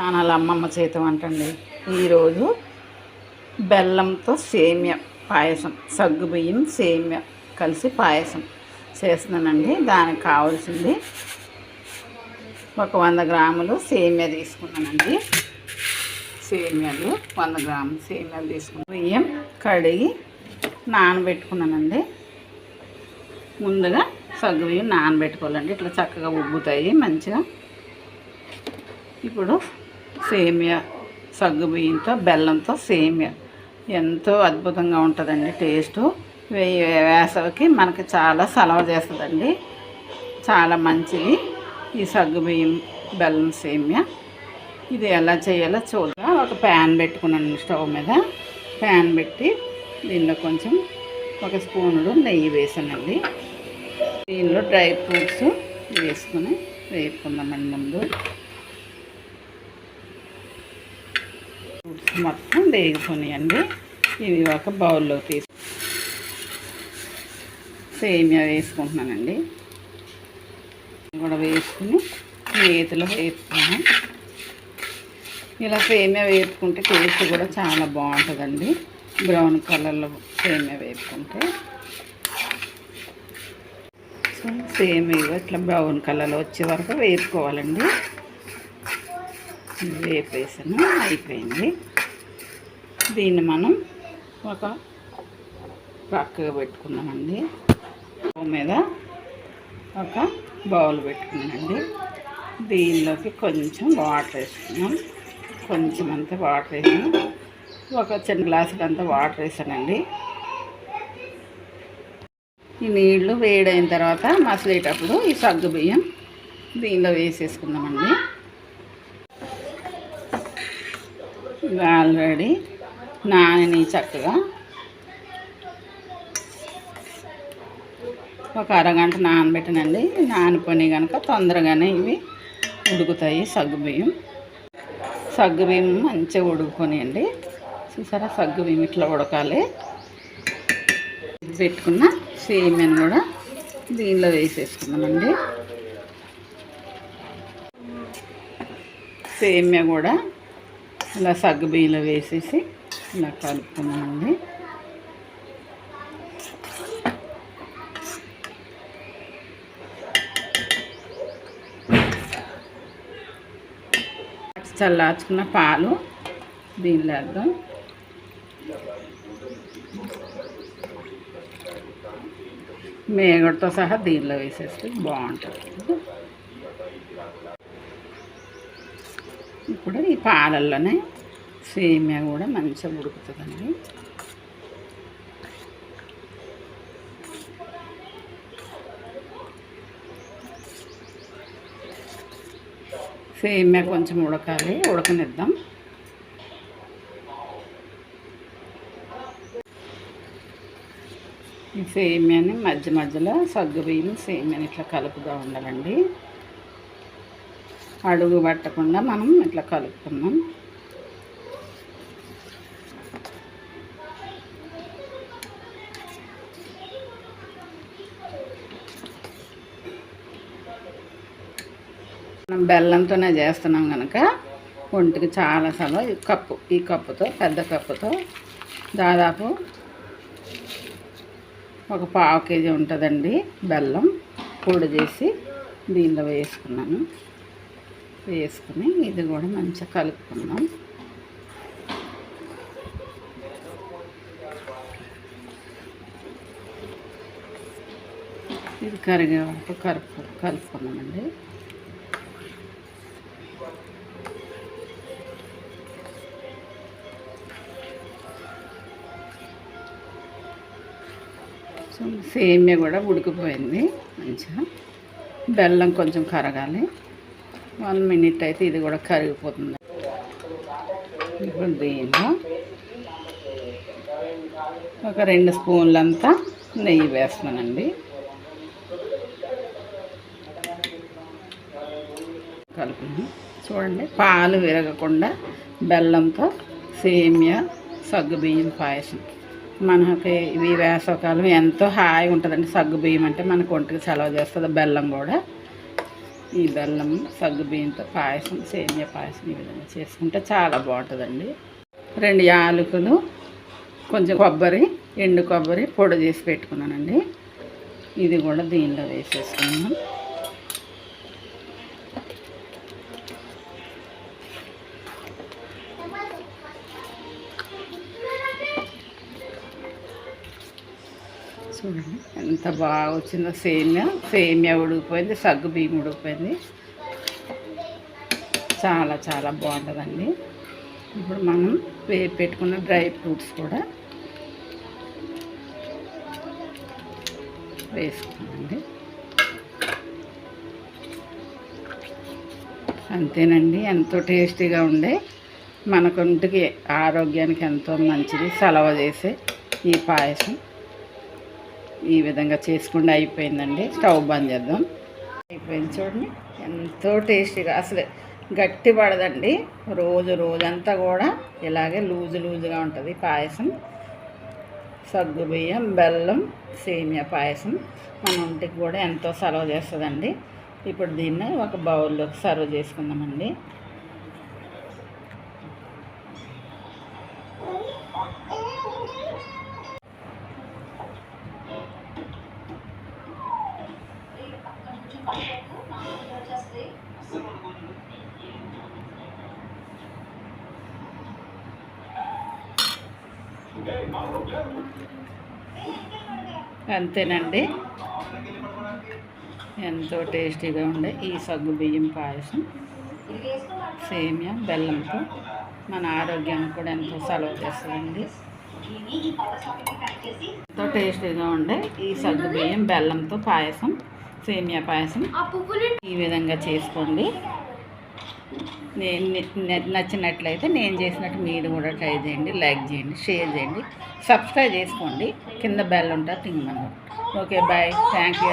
తానాల అమ్మమ్మ చేతం అంటండి. ఈరోజు బెల్లంతో సేమ్య పాయసం సగ్గు బియ్యం సేమ్య కలిసి పాయసం చేస్తున్నానండి. దానికి కావాల్సింది ఒక వంద గ్రాములు సేమ్య తీసుకున్నానండి. సేమ్యాలు వంద గ్రాములు సేమ్యాలు తీసుకుని బియ్యం కడిగి నానబెట్టుకున్నానండి. ముందుగా సగ్గు బియ్యం నానబెట్టుకోవాలండి. ఇట్లా చక్కగా ఉబ్బుతాయి మంచిగా. ఇప్పుడు సేమియా సగ్గు బియ్యంతో బెల్లంతో సేమియా. ఎంతో అద్భుతంగా ఉంటుందండి టేస్టు. వేసవికి మనకి చాలా సలవ చేస్తుందండి. చాలా మంచిది ఈ సగ్గు బియ్యం బెల్లం సేమియా. ఇది ఎలా చేయాలో చూద్దాం. ఒక ప్యాన్ పెట్టుకున్నాను స్టవ్ మీద. ప్యాన్ పెట్టి దీనిలో కొంచెం ఒక స్పూనుడు నెయ్యి వేసానండి. దీనిలో డ్రై ఫ్రూట్స్ వేసుకుని వేపుకుందామండి ముందు. మొత్తం వేగిపోయినాయండి ఇవి ఒక బౌల్లో తీసు సేమియా వేసుకుంటున్నానండి. కూడా వేసుకుని నేతిలో వేపుకున్నాను ఇలా సేమియా వేపుకుంటే టేస్ట్ కూడా చాలా బాగుంటుందండి. బ్రౌన్ కలర్లో సేమియా వేపుకుంటే. సో సేమియా ఇట్లా బ్రౌన్ కలర్లో వచ్చే వరకు వేపుకోవాలండి. వేపేసాను. అయిపోయింది. దీన్ని మనం ఒక పక్కగా పెట్టుకున్నామండి. మీద ఒక బౌల్ పెట్టుకున్నామండి దీనిలోకి కొంచెం వాటర్ వేసుకున్నాం. కొంచెం అంత వాటర్ వేసాను. ఒక చిన్న గ్లాసులు అంతా వాటర్ వేసానండి. ఈ నీళ్ళు వేడైన తర్వాత మసలేటప్పుడు ఈ సగ్గు బియ్యం దీనిలో వేసేసుకుందామండి ఇవి ఆల్రెడీ నానని చక్కగా ఒక అరగంట నానబెట్టనండి. నానిపోయి కనుక తొందరగానే ఇవి ఉడుకుతాయి సగ్గుబియ్యం. సగ్గుబియ్యం మంచిగా ఉడుకుపోనియండి చూసారా సగ్గుబియ్యం ఇట్లా ఉడకాలి. పెట్టుకున్న సేమియాని కూడా దీనిలో వేసేసుకున్నామండి సేమియా కూడా ఇలా సగ్గు బియ్యంలో వేసేసి ఇలా కలుపుకున్నామండి చల్లార్చుకున్న పాలు దీనిలో వేద్దాం. మేగడతో సహా దీనిలో వేసేస్తే బాగుంటుంది. ఇప్పుడు ఈ పాలల్లోనే సేమియా కూడా మంచిగా ఉడుకుతుందండి. సేమియా కొంచెం ఉడకాలి ఉడకనిద్దాం. ఈ సేమియాని మధ్య మధ్యలో సగ్గు బియ్యం సేమియాని ఇట్లా కలుపుతూ ఉండాలండి. అడుగు పట్టకుండా మనం ఇట్లా కలుపుకున్నాం మనం బెల్లంతోనే చేస్తున్నాం కనుక ఒంటికి చాలా చాలా ఈ కప్పు ఈ కప్పుతో పెద్ద కప్పుతో దాదాపు ఒక పావు కేజీ ఉంటుందండి బెల్లం పొడి చేసి దీనిలో వేసుకున్నాను. వేసుకుని ఇది కూడా మంచిగా కలుపుకున్నాం ఇది కరిగే వరకు కలుపు కలుపుకున్నామండి సో సేమియా కూడా ఉడికిపోయింది మంచిగా. బెల్లం కొంచెం కరగాలి. వన్ మినిట్ అయితే ఇది కూడా కరిగిపోతుంది. ఇప్పుడు దీనిలో ఒక రెండు స్పూన్లంతా నెయ్యి వేస్తానండి కలుపుని చూడండి పాలు విరగకుండా బెల్లంతో సేమియా సగ్గుబియ్యం పాయసం. మనకి ఇవి వేసవకాలం ఎంతో హాయిగా ఉంటుందండి సగ్గు బియ్యం అంటే మనకు ఒంటికి సెలవు చేస్తుంది బెల్లం కూడా. ఈ బెల్లం సగ్గుబియ్యంతో పాయసం సేమియా పాయసం ఈ విధంగా చేసుకుంటే చాలా బాగుంటుందండి. రెండు యాలకులు కొంచెం కొబ్బరి ఎండు కొబ్బరి పొడి చేసి పెట్టుకున్నానండి. ఇది కూడా దీనిలో వేసేసుకున్నాను చూడండి ఎంత బాగా వచ్చిందో సేమియా. సేమియా ఉడికిపోయింది సగ్గు బియ్యం ఉడికిపోయింది. చాలా చాలా బాగుంటుందండి. ఇప్పుడు మనం వేపు పెట్టుకున్న డ్రై ఫ్రూట్స్ కూడా వేసుకున్నామండి అంతేనండి ఎంతో టేస్టీగా ఉండే మన ఒంటికి ఆరోగ్యానికి ఎంతో మంచిది. సలవ చేసే ఈ పాయసం. ఈ విధంగా చేసుకుంటే అయిపోయిందండి. స్టవ్ బంద్ చేద్దాం. అయిపోయింది చూడండి. ఎంతో టేస్టీగా అసలు గట్టి పడదండి. రోజు రోజంతా కూడా ఇలాగే లూజు లూజుగా ఉంటుంది పాయసం. సగ్గు బియ్యం బెల్లం సేమియా పాయసం మన ఒంటికి కూడా ఎంతో సర్వ్ చేస్తుందండి. ఇప్పుడు దీన్ని ఒక బౌల్లోకి సర్వ్ చేసుకుందామండి. అంతేనండి. ఎంతో టేస్టీగా ఉండే ఈ సగ్గు బియ్యం పాయసం. సేమియా బెల్లంతో. మన ఆరోగ్యానికి కూడా ఎంతో సెలవు చేస్తుందండి ఎంతో టేస్టీగా ఉండే ఈ సగ్గు బియ్యం బెల్లంతో పాయసం. సేమియా పాయసం. ఈ విధంగా చేసుకోండి. నేను నచ్చినట్లయితే నేను చేసినట్టు మీరు కూడా ట్రై చేయండి లైక్ చేయండి షేర్ చేయండి సబ్స్క్రైబ్ చేసుకోండి. కింద బెల్ ఉంటుంది తింగమని ఓకే బాయ్. Thank you